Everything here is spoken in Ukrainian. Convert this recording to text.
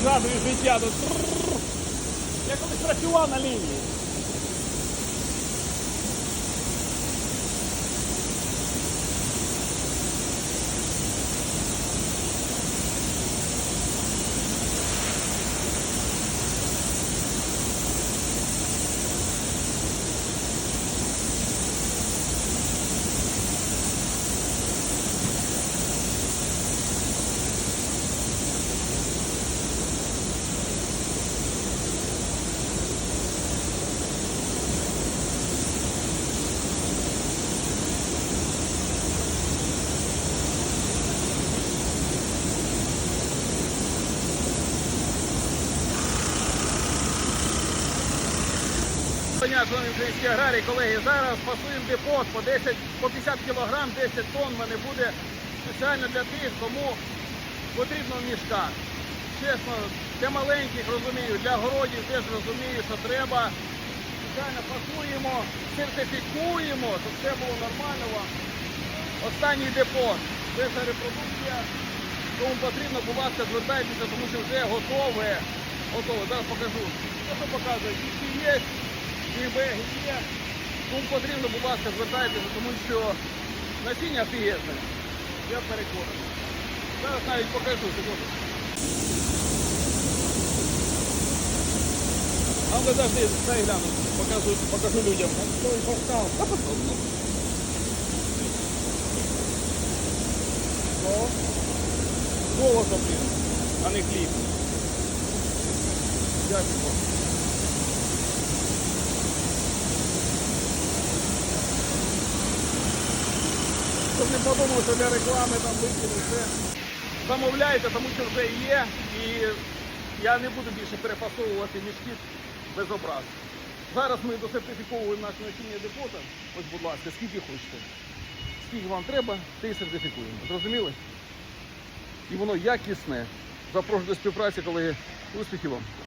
згадую життя. Тут... Я колись працював на лінії. Дня, шановні українські аграрії, колеги, зараз пасуємо депот по 10, по 50 кг, 10 тонн в мене буде спеціально для тих, кому потрібно в мішках. Чесно, для маленьких розумію, для городів теж розумію, що треба. Спеціально пасуємо, сертифікуємо, щоб все було нормально вам. Останній депот. Перша репродукція. Кому потрібно, будь ласка, звертайтеся, тому що вже готове. Готове. Зараз покажу. Що показує? Вісі є, беги є. Кому потрібно, будь ласка, звертайтеся, тому що насіння офігезне. Я переконаний. Зараз навіть покажу. секунду. А ну подожди, дай гляну, покажу, покажу людям. Постав. ну. Золото, блін, а не хліб. Дякую. Щоб не подумали, що для реклами там викинули все. Замовляйте, тому що вже є. І я не буду більше перефасовувати мішки без образ. Зараз ми досертифіковуємо наше насіння депота. Ось, будь ласка, скільки хочете. Скільки вам треба, те і сертифікуємо. Зрозуміли? І воно якісне. Запрошую до співпраці, колеги. Успіхів вам!